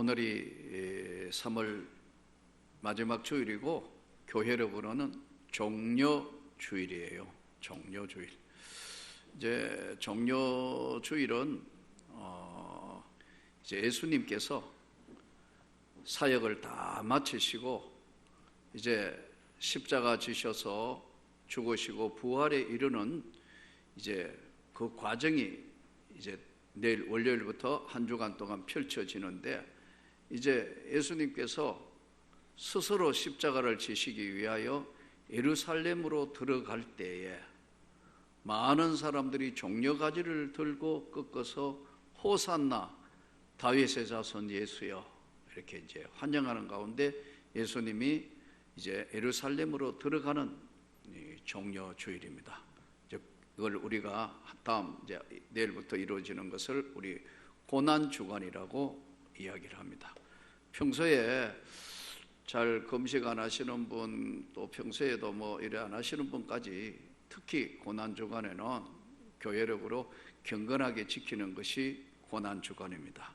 오늘이 3월 마지막 주일이고 교회로 부르는 종려 주일이에요. 종려 주일. 이제 종려 주일은 어 이제 예수님께서 사역을 다 마치시고 이제 십자가 지셔서 죽으시고 부활에 이르는 이제 그 과정이 이제 내일 월요일부터 한 주간 동안 펼쳐지는데 이제 예수님께서 스스로 십자가를 지시기 위하여 예루살렘으로 들어갈 때에 많은 사람들이 종려가지를 들고 꺾어서 호산나 다윗의 자손 예수여 이렇게 이제 환영하는 가운데 예수님이 이제 예루살렘으로 들어가는 종려 주일입니다. 이걸 우리가 다음 이제 내일부터 이루어지는 것을 우리 고난 주간이라고 이야기를 합니다. 평소에 잘 금식 안 하시는 분, 또 평소에도 뭐 이래 안 하시는 분까지 특히 고난 주간에는 교회력으로 경건하게 지키는 것이 고난 주간입니다.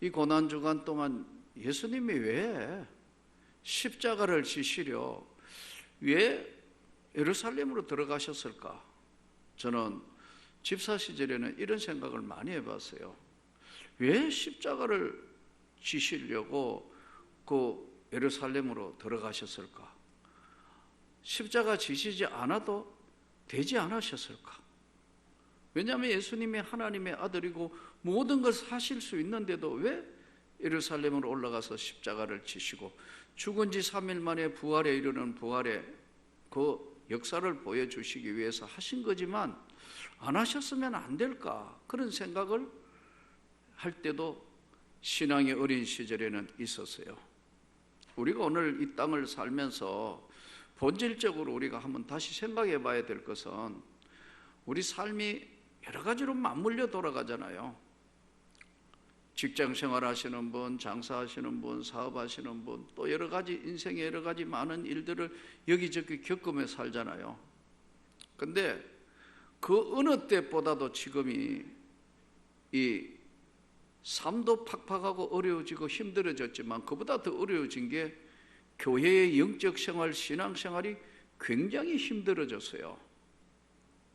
이 고난 주간 동안 예수님이 왜 십자가를 지시려 왜 예루살렘으로 들어가셨을까? 저는 집사 시절에는 이런 생각을 많이 해봤어요. 왜 십자가를 지시려고 그 예루살렘으로 들어가셨을까? 십자가 지시지 않아도 되지 않으셨을까? 왜냐하면 예수님이 하나님의 아들이고 모든 것을 하실 수 있는데도 왜 예루살렘으로 올라가서 십자가를 지시고 죽은 지 3일 만에 부활에 이르는 부활의 그 역사를 보여주시기 위해서 하신 거지만 안 하셨으면 안 될까 그런 생각을 할 때도 신앙의 어린 시절에는 있었어요. 우리가 오늘 이 땅을 살면서 본질적으로 우리가 한번 다시 생각해 봐야 될 것은 우리 삶이 여러 가지로 맞물려 돌아가잖아요. 직장 생활 하시는 분, 장사하시는 분, 사업하시는 분, 또 여러 가지 인생의 여러 가지 많은 일들을 여기저기 겪으며 살잖아요. 근데 그 어느 때보다도 지금이 이 삶도 팍팍하고 어려워지고 힘들어졌지만 그보다 더 어려워진 게 교회의 영적 생활, 신앙 생활이 굉장히 힘들어졌어요.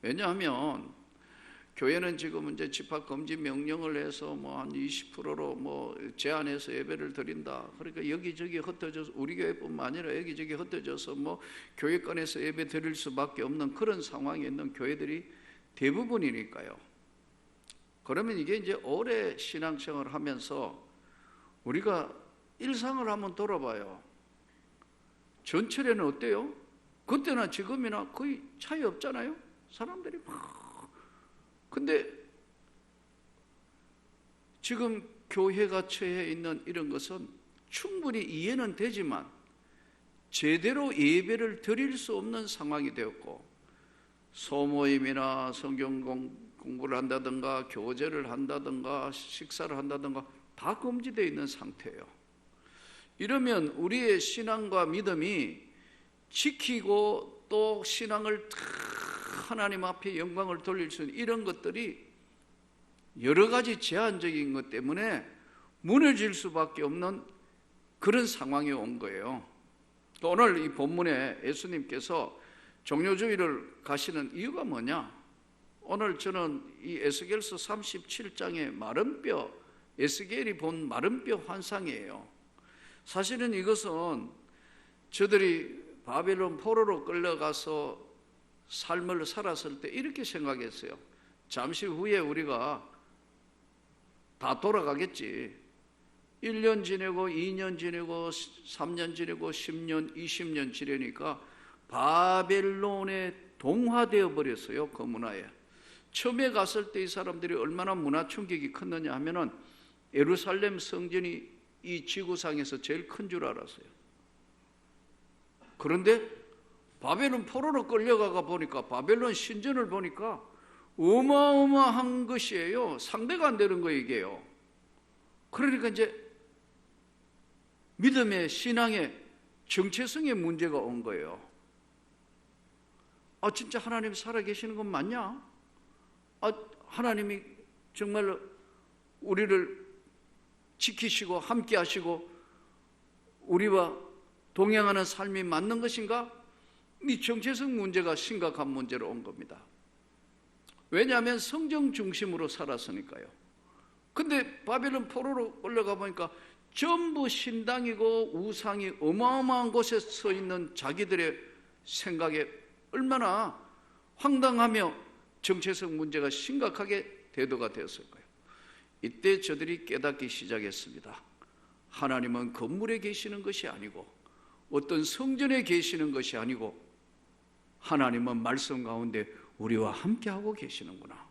왜냐하면 교회는 지금 이제 집합 금지 명령을 해서 뭐 한 20%로 뭐 제한해서 예배를 드린다. 그러니까 여기저기 흩어져서 우리 교회뿐만 아니라 여기저기 흩어져서 뭐 교회권에서 예배 드릴 수밖에 없는 그런 상황에 있는 교회들이 대부분이니까요. 그러면 이게 이제 오래 신앙생활을 하면서 우리가 일상을 한번 돌아봐요. 전철에는 어때요? 그때나 지금이나 거의 차이 없잖아요. 사람들이 막 근데 지금 교회가 처해 있는 이런 것은 충분히 이해는 되지만 제대로 예배를 드릴 수 없는 상황이 되었고 소모임이나 성경 공 부를 한다든가 교제를 한다든가 식사를 한다든가 다 금지되어 있는 상태예요. 이러면 우리의 신앙과 믿음이 지키고 또 신앙을 하나님 앞에 영광을 돌릴 수 있는 이런 것들이 여러 가지 제한적인 것 때문에 무너질 수밖에 없는 그런 상황이 온 거예요. 또 오늘 이 본문에 예수님께서 종료주의를 가시는 이유가 뭐냐? 오늘 저는 이 에스겔서 37장의 마른 뼈, 에스겔이 본 마른 뼈 환상이에요. 사실은 이것은 저들이 바벨론 포로로 끌려가서 삶을 살았을 때 이렇게 생각했어요. 잠시 후에 우리가 다 돌아가겠지. 1년 지내고 2년 지내고 3년 지내고 10년, 20년 지내니까 바벨론에 동화되어 버렸어요. 그 문화에. 처음에 갔을 때 이 사람들이 얼마나 문화 충격이 컸느냐 하면은 예루살렘 성전이 이 지구상에서 제일 큰 줄 알았어요. 그런데 바벨론 포로로 끌려가가 보니까 바벨론 신전을 보니까 어마어마한 것이에요. 상대가 안 되는 거예요, 이게요. 그러니까 이제 믿음의 신앙의 정체성의 문제가 온 거예요. 아, 진짜 하나님 살아계시는 건 맞냐? 아, 하나님이 정말로 우리를 지키시고 함께 하시고 우리와 동행하는 삶이 맞는 것인가? 이 정체성 문제가 심각한 문제로 온 겁니다. 왜냐하면 성경 중심으로 살았으니까요. 근데 바벨론 포로로 올라가 보니까 전부 신당이고 우상이 어마어마한 곳에 서 있는 자기들의 생각에 얼마나 황당하며 정체성 문제가 심각하게 대도가 되었을 거예요. 이때 저들이 깨닫기 시작했습니다. 하나님은 건물에 계시는 것이 아니고 어떤 성전에 계시는 것이 아니고 하나님은 말씀 가운데 우리와 함께하고 계시는구나.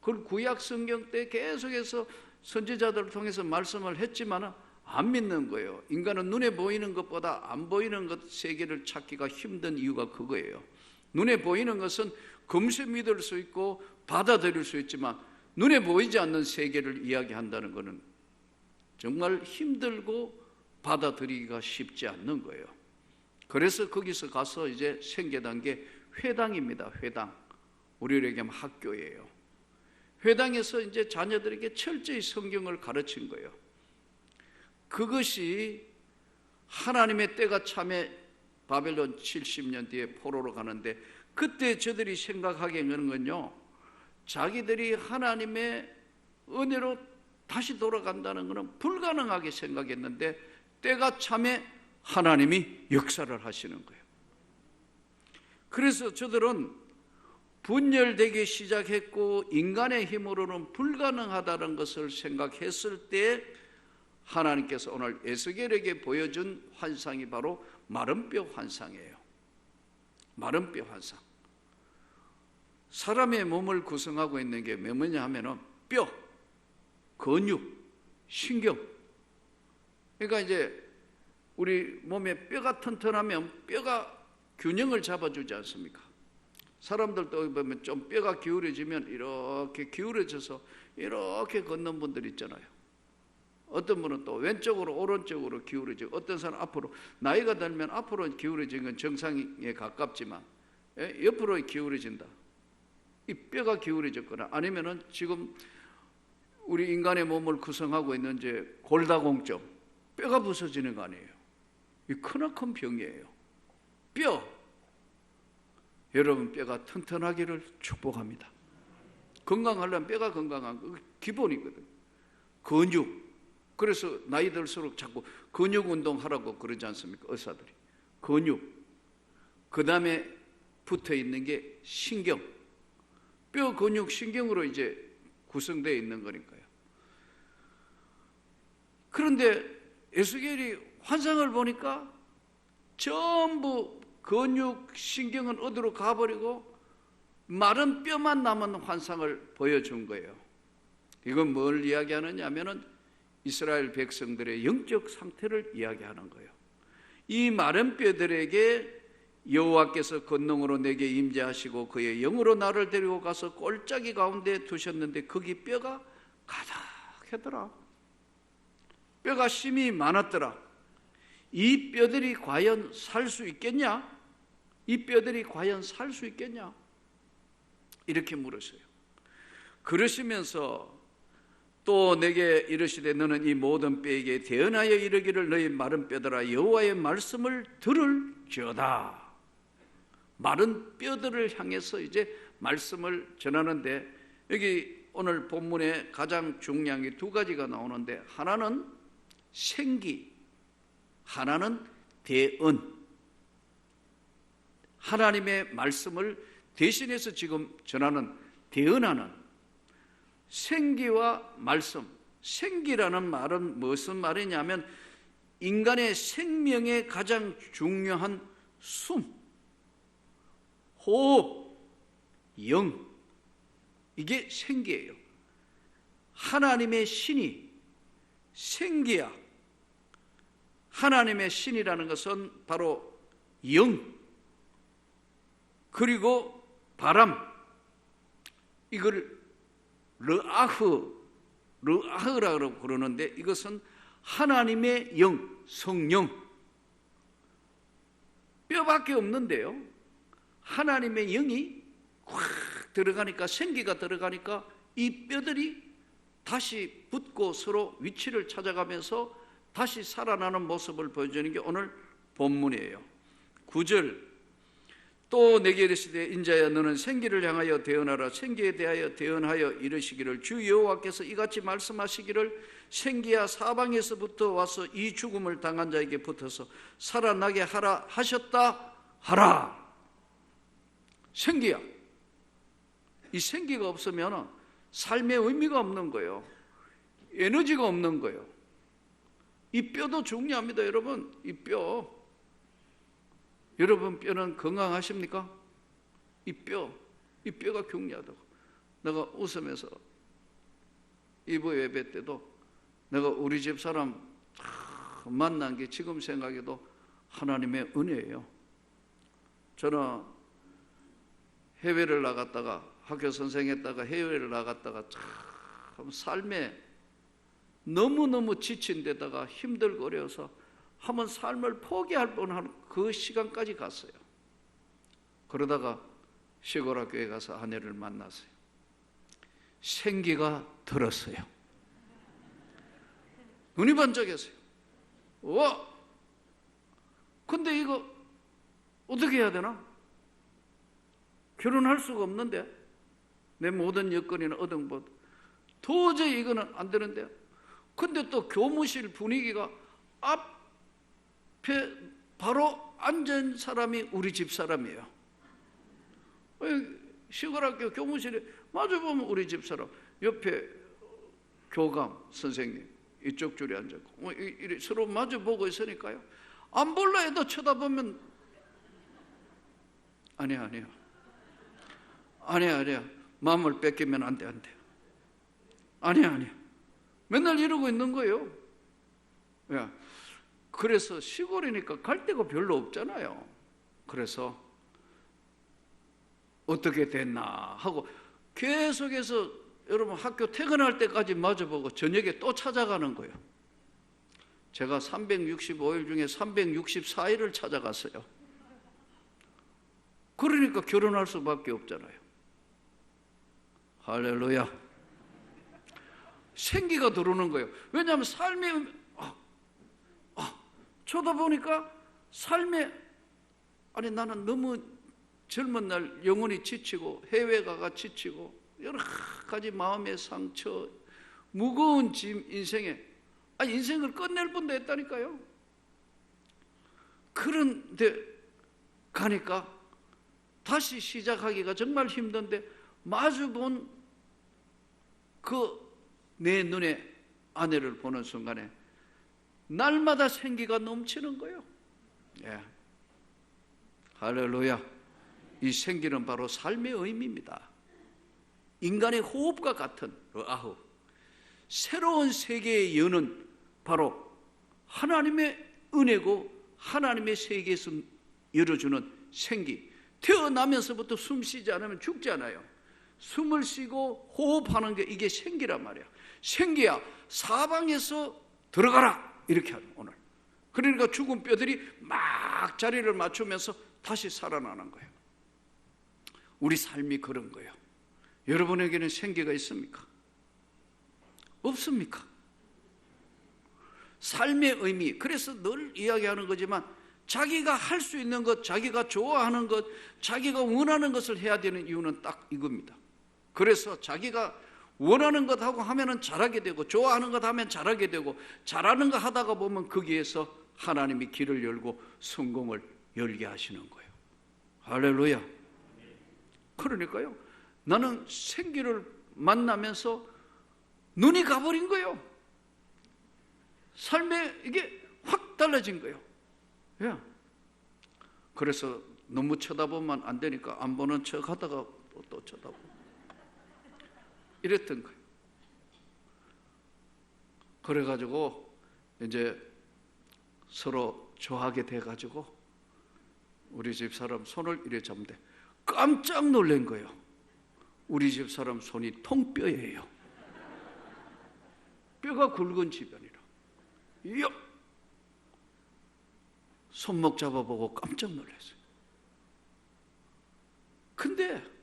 그걸 구약 성경 때 계속해서 선지자들을 통해서 말씀을 했지만 안 믿는 거예요. 인간은 눈에 보이는 것보다 안 보이는 것 세계를 찾기가 힘든 이유가 그거예요. 눈에 보이는 것은 금세 믿을 수 있고 받아들일 수 있지만 눈에 보이지 않는 세계를 이야기한다는 것은 정말 힘들고 받아들이기가 쉽지 않는 거예요. 그래서 거기서 가서 이제 생겨난 게 회당입니다. 회당. 우리에게 학교예요. 회당에서 이제 자녀들에게 철저히 성경을 가르친 거예요. 그것이 하나님의 때가 참에 바벨론 70년 뒤에 포로로 가는데 그때 저들이 생각하게 되는 건요. 자기들이 하나님의 은혜로 다시 돌아간다는 것은 불가능하게 생각했는데 때가 참에 하나님이 역사를 하시는 거예요. 그래서 저들은 분열되기 시작했고 인간의 힘으로는 불가능하다는 것을 생각했을 때 하나님께서 오늘 에스겔에게 보여준 환상이 바로 마른 뼈 환상이에요. 마른 뼈 환상. 사람의 몸을 구성하고 있는 게 뭐냐 하면은 뼈, 근육, 신경. 그러니까 이제 우리 몸에 뼈가 튼튼하면 뼈가 균형을 잡아주지 않습니까? 사람들도 보면 좀 뼈가 기울어지면 이렇게 기울어져서 이렇게 걷는 분들 있잖아요. 어떤 분은 또 왼쪽으로 오른쪽으로 기울어지고 어떤 사람 앞으로 나이가 들면 앞으로 기울어지는 건 정상에 가깝지만 예? 옆으로 기울어진다. 이 뼈가 기울어졌거나 아니면은 지금 우리 인간의 몸을 구성하고 있는 이제 골다공증 뼈가 부서지는 거 아니에요. 이 크나큰 병이에요. 뼈 여러분 뼈가 튼튼하기를 축복합니다. 건강하려면 뼈가 건강한 거 기본이거든. 근육. 그래서 나이 들수록 자꾸 근육 운동 하라고 그러지 않습니까? 의사들이. 근육. 그 다음에 붙어 있는 게 신경. 뼈, 근육, 신경으로 이제 구성되어 있는 거니까요. 그런데 에스겔이 환상을 보니까 전부 근육, 신경은 어디로 가버리고 마른 뼈만 남은 환상을 보여준 거예요. 이건 뭘 이야기하느냐 하면은 이스라엘 백성들의 영적 상태를 이야기하는 거예요. 이 마른 뼈들에게 여호와께서 권능으로 내게 임재하시고 그의 영으로 나를 데리고 가서 꼴짜기 가운데 두셨는데 거기 뼈가 가득하더라. 뼈가 심이 많았더라. 이 뼈들이 과연 살 수 있겠냐? 이 뼈들이 과연 살 수 있겠냐? 이렇게 물으세요. 그러시면서 또 내게 이르시되 너는 이 모든 뼈에게 대언하여 이르기를 너희 마른 뼈들아 여호와의 말씀을 들을지어다. 마른 뼈들을 향해서 이제 말씀을 전하는데 여기 오늘 본문에 가장 중요한 게 두 가지가 나오는데 하나는 생기, 하나는 대언. 하나님의 말씀을 대신해서 지금 전하는 대언하는 생기와 말씀. 생기라는 말은 무슨 말이냐면 인간의 생명의 가장 중요한 숨, 호흡, 영. 이게 생기예요. 하나님의 신이 생기야. 하나님의 신이라는 것은 바로 영, 그리고 바람 이걸 르아흐 르아흐라고 그러는데 이것은 하나님의 영 성령 뼈밖에 없는데요. 하나님의 영이 확 들어가니까 생기가 들어가니까 이 뼈들이 다시 붙고 서로 위치를 찾아가면서 다시 살아나는 모습을 보여주는 게 오늘 본문이에요. 9절. 또 내게 이르시되 인자야 너는 생기를 향하여 대언하라. 생기에 대하여 대언하여 이르시기를 주 여호와께서 이같이 말씀하시기를 생기야 사방에서부터 와서 이 죽음을 당한 자에게 붙어서 살아나게 하라 하셨다 하라 생기야 이 생기가 없으면 삶의 의미가 없는 거예요 에너지가 없는 거예요 이 뼈도 중요합니다 여러분 이 뼈 여러분 뼈는 건강하십니까? 이 뼈, 이 뼈가 중요하다고. 내가 웃으면서 이브 예배 때도 내가 우리 집 사람 만난 게 지금 생각해도 하나님의 은혜예요. 저는 해외를 나갔다가 학교 선생했다가 해외를 나갔다가 참 삶에 너무너무 지친 데다가 힘들고 어려워서 한번 삶을 포기할 뻔한 그 시간까지 갔어요. 그러다가 시골 학교에 가서 아내를 만났어요. 생기가 들었어요. 눈이 번쩍했어요. 와! 근데 이거 어떻게 해야 되나? 결혼할 수가 없는데 내 모든 여건이나 것 도저히 이거는 안 되는데 근데 또 교무실 분위기가 앞 앞에 바로 앉은 사람이 우리 집 사람이에요. 시골학교 교무실에 마주보면 우리 집 사람, 옆에 교감 선생님 이쪽 줄에 앉았고 뭐 서로 마주보고 있으니까요. 안 볼라 해도 쳐다보면 아니야 아니야 아니야 아니야 마음을 뺏기면 안 돼 안 돼. 아니야 아니야 맨날 이러고 있는 거예요. 야, 그래서 시골이니까 갈 데가 별로 없잖아요. 그래서 어떻게 됐나 하고 계속해서 여러분 학교 퇴근할 때까지 마주보고 저녁에 또 찾아가는 거예요. 제가 365일 중에 364일을 찾아갔어요. 그러니까 결혼할 수밖에 없잖아요. 할렐루야. 생기가 들어오는 거예요. 왜냐하면 삶의 쳐다보니까 삶에 아니 나는 너무 젊은 날 영혼이 지치고 해외 가가 지치고 여러 가지 마음의 상처 무거운 짐 인생에 아 인생을 끝낼 뻔도 했다니까요. 그런데 가니까 다시 시작하기가 정말 힘든데 마주 본 그 내 눈에 아내를 보는 순간에 날마다 생기가 넘치는 거예요. 예. 할렐루야. 이 생기는 바로 삶의 의미입니다. 인간의 호흡과 같은 그 아후. 새로운 세계의 여는 바로 하나님의 은혜고 하나님의 세계에서 열어주는 생기. 태어나면서부터 숨 쉬지 않으면 죽지 않아요. 숨을 쉬고 호흡하는 게 이게 생기란 말이야. 생기야, 사방에서 들어가라. 이렇게 하는 오늘. 그러니까 죽은 뼈들이 막 자리를 맞추면서 다시 살아나는 거예요. 우리 삶이 그런 거예요. 여러분에게는 생기가 있습니까? 없습니까? 삶의 의미. 그래서 늘 이야기하는 거지만 자기가 할 수 있는 것, 자기가 좋아하는 것, 자기가 원하는 것을 해야 되는 이유는 딱 이겁니다. 그래서 자기가 원하는 것 하고 하면은 잘하게 되고 좋아하는 것 하면 잘하게 되고 잘하는 거 하다가 보면 거기에서 하나님이 길을 열고 성공을 열게 하시는 거예요. 할렐루야. 그러니까요. 나는 생기를 만나면서 눈이 가버린 거예요. 삶에 이게 확 달라진 거예요. 예. 그래서 너무 쳐다보면 안 되니까 안 보는 척 하다가 또 쳐다보고. 이랬던 거예요. 그래가지고 이제 서로 좋아하게 돼가지고 우리 집 사람 손을 이래 잡는데 깜짝 놀란 거예요. 우리 집 사람 손이 통뼈예요. 뼈가 굵은 집안이라. 이야! 손목 잡아보고 깜짝 놀랐어요. 근데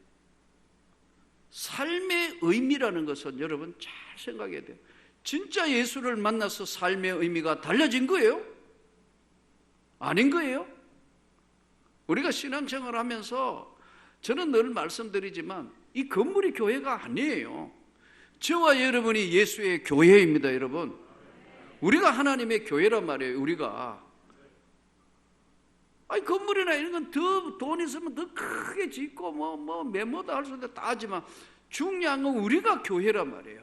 삶의 의미라는 것은 여러분 잘 생각해야 돼요. 진짜 예수를 만나서 삶의 의미가 달라진 거예요? 아닌 거예요? 우리가 신앙생활 하면서 저는 늘 말씀드리지만 이 건물이 교회가 아니에요. 저와 여러분이 예수의 교회입니다, 여러분. 우리가 하나님의 교회란 말이에요, 우리가. 아니, 건물이나 이런 건 더 돈 있으면 더 크게 짓고 뭐, 뭐, 메모도 할 수 있는데 다 하지만 중요한 건 우리가 교회란 말이에요.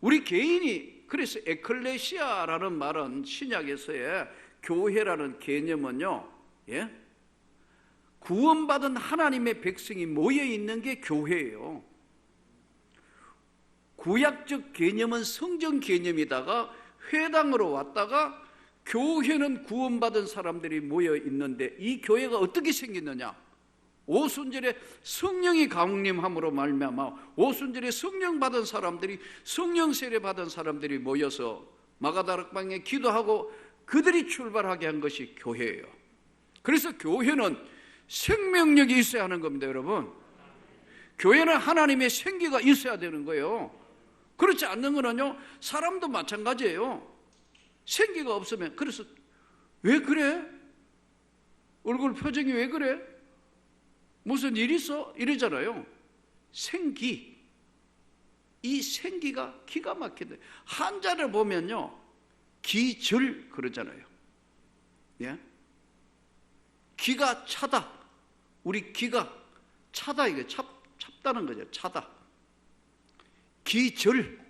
우리 개인이, 그래서 에클레시아라는 말은 신약에서의 교회라는 개념은요, 예? 구원받은 하나님의 백성이 모여 있는 게 교회예요. 구약적 개념은 성전 개념이다가 회당으로 왔다가 교회는 구원받은 사람들이 모여 있는데 이 교회가 어떻게 생겼느냐? 오순절에 성령이 강림함으로 말미암아 오순절에 성령 받은 사람들이 성령 세례 받은 사람들이 모여서 마가다락방에 기도하고 그들이 출발하게 한 것이 교회예요. 그래서 교회는 생명력이 있어야 하는 겁니다, 여러분. 교회는 하나님의 생기가 있어야 되는 거예요. 그렇지 않는 거는요, 사람도 마찬가지예요. 생기가 없으면, 그래서 왜 그래? 얼굴 표정이 왜 그래? 무슨 일 있어? 이러잖아요. 생기. 이 생기가 기가 막힌다. 한자를 보면요, 기절 그러잖아요. 예? 기가 차다. 우리 기가 차다 이게 찹, 찹다는 거죠. 차다. 기절.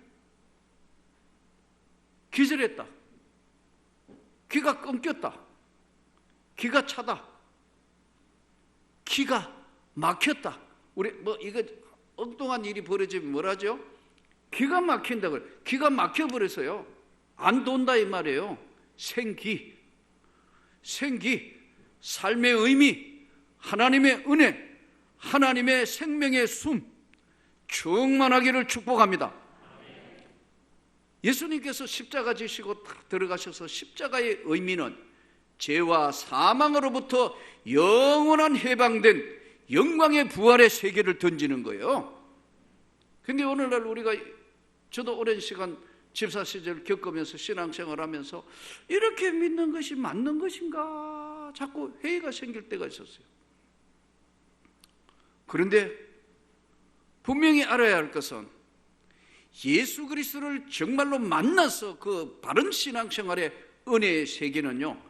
기절했다. 기가 끊겼다. 기가 차다. 기가 막혔다. 우리 뭐 이거 엉뚱한 일이 벌어지면 뭐라죠? 기가 막힌다 그래. 기가 막혀 버렸어요. 안 돈다 이 말이에요. 생기. 생기. 삶의 의미. 하나님의 은혜. 하나님의 생명의 숨. 충만하기를 축복합니다. 예수님께서 십자가 지시고 딱 들어가셔서 십자가의 의미는 죄와 사망으로부터 영원한 해방된 영광의 부활의 세계를 던지는 거예요. 근데 오늘날 우리가 저도 오랜 시간 집사 시절 겪으면서 신앙생활 하면서 이렇게 믿는 것이 맞는 것인가 자꾸 회의가 생길 때가 있었어요. 그런데 분명히 알아야 할 것은 예수 그리스도를 정말로 만나서 그 바른 신앙생활의 은혜의 세계는요,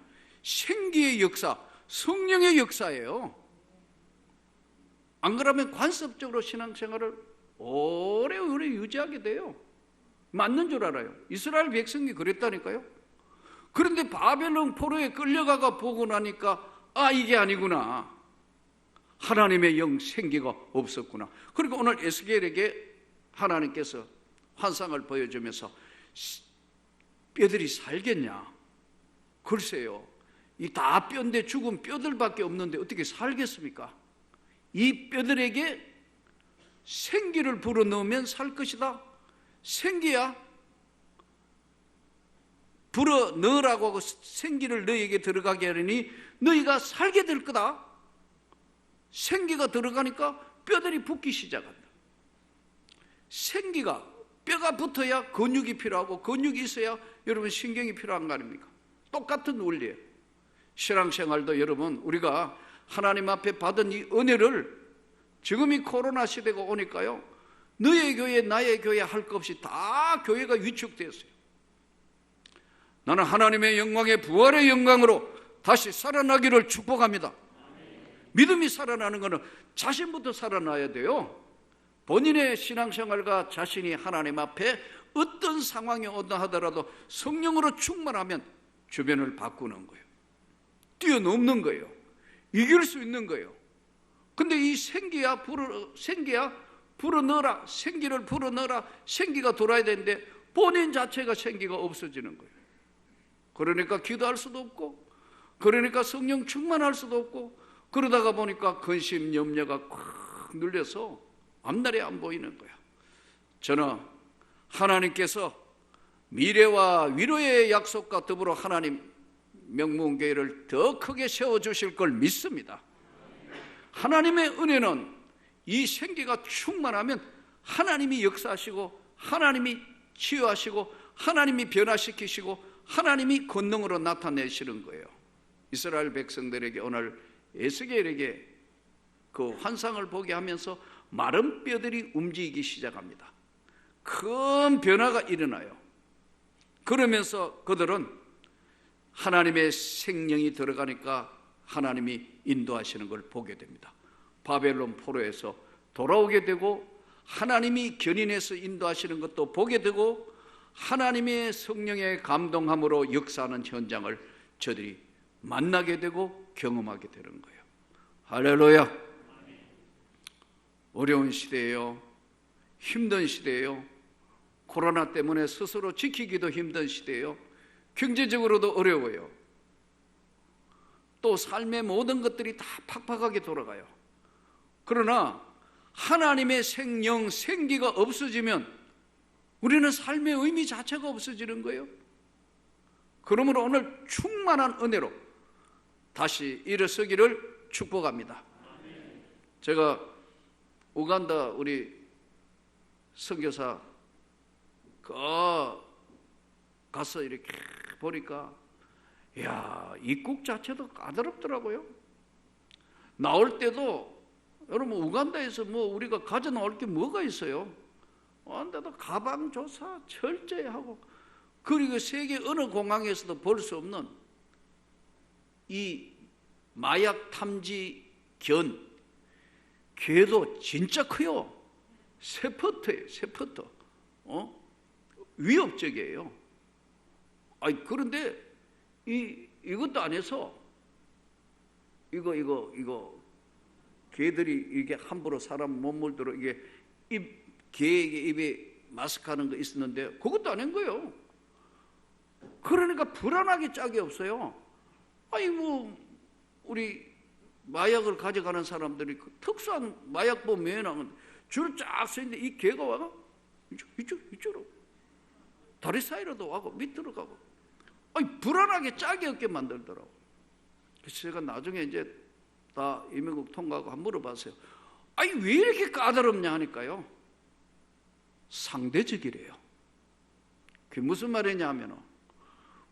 생기의 역사, 성령의 역사예요. 안 그러면 관습적으로 신앙생활을 오래 오래 유지하게 돼요. 맞는 줄 알아요. 이스라엘 백성이 그랬다니까요. 그런데 바벨론 포로에 끌려가가 보고 나니까 아 이게 아니구나. 하나님의 영 생기가 없었구나. 그리고 오늘 에스겔에게 하나님께서 환상을 보여주면서 뼈들이 살겠냐? 글쎄요. 이 다 뼈인데 죽은 뼈들밖에 없는데 어떻게 살겠습니까? 이 뼈들에게 생기를 불어넣으면 살 것이다. 생기야. 불어넣으라고 하고 생기를 너희에게 들어가게 하려니 너희가 살게 될 거다. 생기가 들어가니까 뼈들이 붙기 시작한다. 생기가 뼈가 붙어야 근육이 필요하고 근육이 있어야 여러분 신경이 필요한 거 아닙니까? 똑같은 원리예요. 신앙생활도 여러분 우리가 하나님 앞에 받은 이 은혜를 지금 이 코로나 시대가 오니까요. 너의 교회 나의 교회 할 것 없이 다 교회가 위축되었어요. 나는 하나님의 영광의 부활의 영광으로 다시 살아나기를 축복합니다. 믿음이 살아나는 것은 자신부터 살아나야 돼요. 본인의 신앙생활과 자신이 하나님 앞에 어떤 상황이 온다 하더라도 성령으로 충만하면 주변을 바꾸는 거예요. 뛰어넘는 거예요. 이길 수 있는 거예요. 근데 이 생기야 불어 생기야 불어 넣어라. 생기를 불어 넣어라. 생기가 돌아야 되는데 본인 자체가 생기가 없어지는 거예요. 그러니까 기도할 수도 없고 그러니까 성령 충만할 수도 없고 그러다가 보니까 근심 염려가 꽉 눌려서 앞날이 안 보이는 거야. 저는 하나님께서 미래와 위로의 약속과 더불어 하나님 명문교회를 더 크게 세워주실 걸 믿습니다. 하나님의 은혜는 이 생기가 충만하면 하나님이 역사하시고 하나님이 치유하시고 하나님이 변화시키시고 하나님이 권능으로 나타내시는 거예요. 이스라엘 백성들에게 오늘 에스겔에게 그 환상을 보게 하면서 마른 뼈들이 움직이기 시작합니다. 큰 변화가 일어나요. 그러면서 그들은 하나님의 생명이 들어가니까 하나님이 인도하시는 걸 보게 됩니다. 바벨론 포로에서 돌아오게 되고 하나님이 견인해서 인도하시는 것도 보게 되고 하나님의 성령의 감동함으로 역사하는 현장을 저들이 만나게 되고 경험하게 되는 거예요. 할렐루야. 어려운 시대예요. 힘든 시대예요. 코로나 때문에 스스로 지키기도 힘든 시대예요. 경제적으로도 어려워요. 또 삶의 모든 것들이 다 팍팍하게 돌아가요. 그러나 하나님의 생명, 생기가 없어지면 우리는 삶의 의미 자체가 없어지는 거예요. 그러므로 오늘 충만한 은혜로 다시 일어서기를 축복합니다. 제가 우간다 우리 선교사 그 가서 이렇게 보니까 야 입국 자체도 까다롭더라고요. 나올 때도 여러분 우간다에서 뭐 우리가 가져 나올 게 뭐가 있어요? 근데도 가방 조사 철저히 하고 그리고 세계 어느 공항에서도 볼 수 없는 이 마약 탐지 견 걔도 진짜 커요. 세퍼트예요, 세퍼트. 어? 위협적이에요. 아니 그런데 이 이것도 안 해서 이거 이거 이거 개들이 이게 함부로 사람 못 물도록 이게 입 개에게 입에 마스크 하는 거 있었는데 그것도 안 한 거예요. 그러니까 불안하게 짝이 없어요. 아니 뭐 우리 마약을 가져가는 사람들이 그 특수한 마약법 매너는 줄쫙 서 있는데 이 개가 와가 이쪽 이쪽 이쪽으로 다리 사이로도 와고 밑으로 가고 아니 불안하게 짝이 없게 만들더라고. 그래서 제가 나중에 이제 다 이명국 통과하고 한 물어봤어요. 아니 왜 이렇게 까다롭냐 하니까요. 상대적이래요. 그게 무슨 말이냐 하면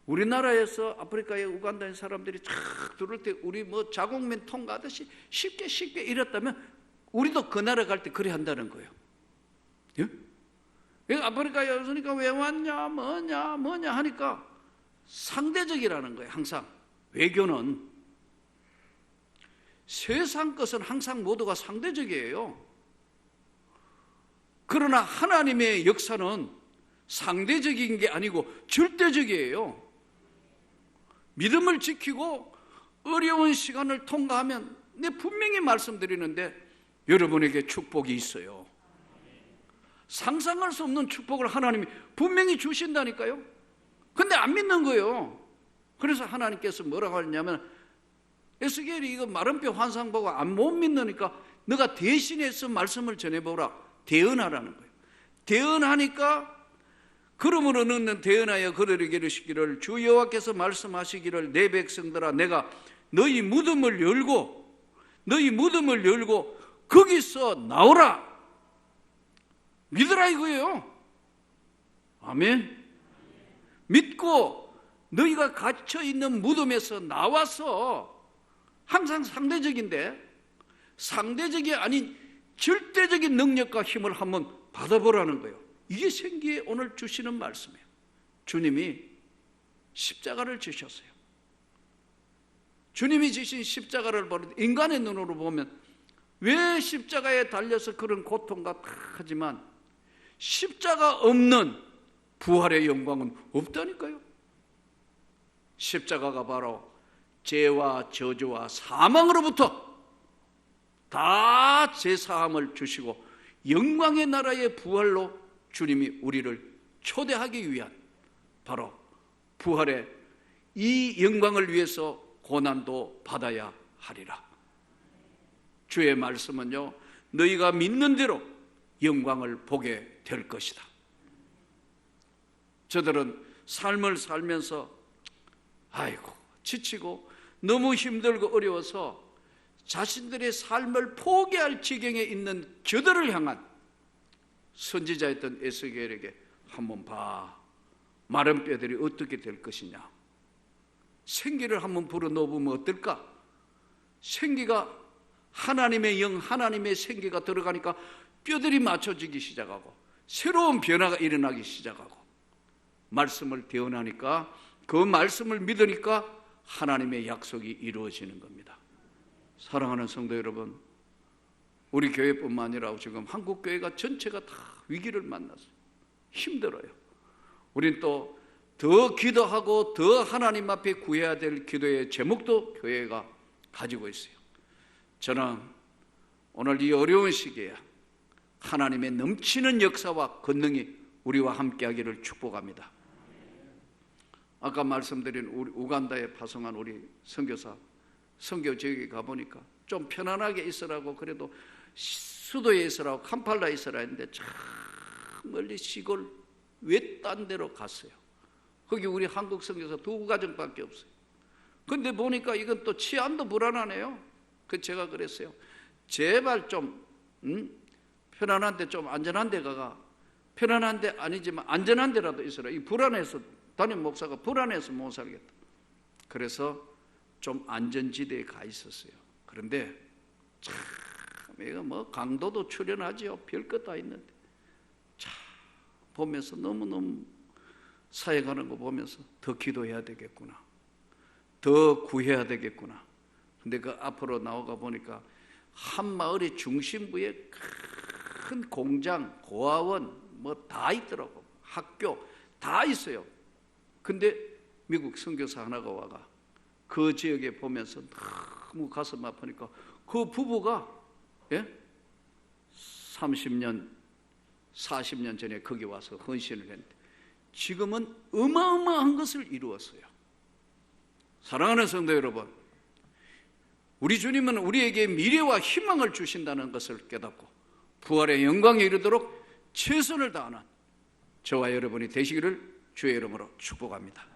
우리나라에서 아프리카에 우간다인 사람들이 쫙 들어올 때 우리 뭐 자국민 통과하듯이 쉽게 쉽게 이랬다면 우리도 그 나라 갈 때 그래 한다는 거예요. 예? 아프리카에 왔으니까 왜 왔냐, 뭐냐, 뭐냐 하니까 상대적이라는 거예요, 항상. 외교는. 세상 것은 항상 모두가 상대적이에요. 그러나 하나님의 역사는 상대적인 게 아니고 절대적이에요. 믿음을 지키고 어려운 시간을 통과하면 내 분명히 말씀드리는데 여러분에게 축복이 있어요. 상상할 수 없는 축복을 하나님이 분명히 주신다니까요. 근데 안 믿는 거예요. 그래서 하나님께서 뭐라고 하냐면 에스겔이 이거 마른 뼈 환상 보고 안 못 믿으니까 너가 대신해서 말씀을 전해보라. 대언하라는 거예요. 대언하니까 그러므로 너는 대언하여 그들에게 이르시기를 주 여호와께서 말씀하시기를 내 백성들아 내가 너희 무덤을 열고 너희 무덤을 열고 거기서 나오라 믿으라 이거예요 아멘 믿고 너희가 갇혀 있는 무덤에서 나와서 항상 상대적인데 상대적이 아닌 절대적인 능력과 힘을 한번 받아보라는 거예요 이게 생기에 오늘 주시는 말씀이에요. 주님이 십자가를 주셨어요. 주님이 주신 십자가를 보는 인간의 눈으로 보면 왜 십자가에 달려서 그런 고통과 하지만 십자가 없는 부활의 영광은 없다니까요. 십자가가 바로 죄와 저주와 사망으로부터 다 제사함을 주시고 영광의 나라의 부활로 주님이 우리를 초대하기 위한 바로 부활의 이 영광을 위해서 고난도 받아야 하리라. 주의 말씀은요, 너희가 믿는 대로 영광을 보게 될 것이다. 저들은 삶을 살면서 아이고 지치고 너무 힘들고 어려워서 자신들의 삶을 포기할 지경에 있는 교들을 향한 선지자였던 에스겔에게 한번 봐. 마른 뼈들이 어떻게 될 것이냐. 생기를 한번 불어 넣어보면 어떨까? 생기가 하나님의 영, 하나님의 생기가 들어가니까 뼈들이 맞춰지기 시작하고 새로운 변화가 일어나기 시작하고 말씀을 대언하니까 그 말씀을 믿으니까 하나님의 약속이 이루어지는 겁니다. 사랑하는 성도 여러분, 우리 교회뿐만 아니라 지금 한국 교회가 전체가 다 위기를 만났어요. 힘들어요. 우린 또 더 기도하고 더 하나님 앞에 구해야 될 기도의 제목도 교회가 가지고 있어요. 저는 오늘 이 어려운 시기에 하나님의 넘치는 역사와 권능이 우리와 함께하기를 축복합니다. 아까 말씀드린 우리 우간다에 파송한 우리 선교사 선교 지역에 가 보니까 좀 편안하게 있으라고 그래도 수도에 있으라고 캄팔라에 있으라 했는데 참 멀리 시골 외딴 데로 갔어요. 거기 우리 한국 선교사 두 가정밖에 없어요. 근데 보니까 이건 또 치안도 불안하네요. 그 제가 그랬어요. 제발 좀 음? 편안한 데 좀 안전한 데 가가 편안한 데 아니지만 안전한 데라도 있어라. 이 불안해서 담임 목사가 불안해서 못 살겠다. 그래서 좀 안전지대에 가 있었어요. 그런데 참 이거 뭐 강도도 출연하지요. 별것 다 있는데 참 보면서 너무 너무 사역하는 거 보면서 더 기도해야 되겠구나. 더 구해야 되겠구나. 근데 그 앞으로 나오가 보니까 한 마을의 중심부에 큰 공장, 고아원 뭐 다 있더라고. 학교 다 있어요. 근데 미국 선교사 하나가 와가 그 지역에 보면서 너무 가슴 아프니까 그 부부가 예? 30년 40년 전에 거기 와서 헌신을 했는데 지금은 어마어마한 것을 이루었어요. 사랑하는 성도 여러분, 우리 주님은 우리에게 미래와 희망을 주신다는 것을 깨닫고 부활의 영광에 이르도록 최선을 다하는 저와 여러분이 되시기를 주의 이름으로 축복합니다.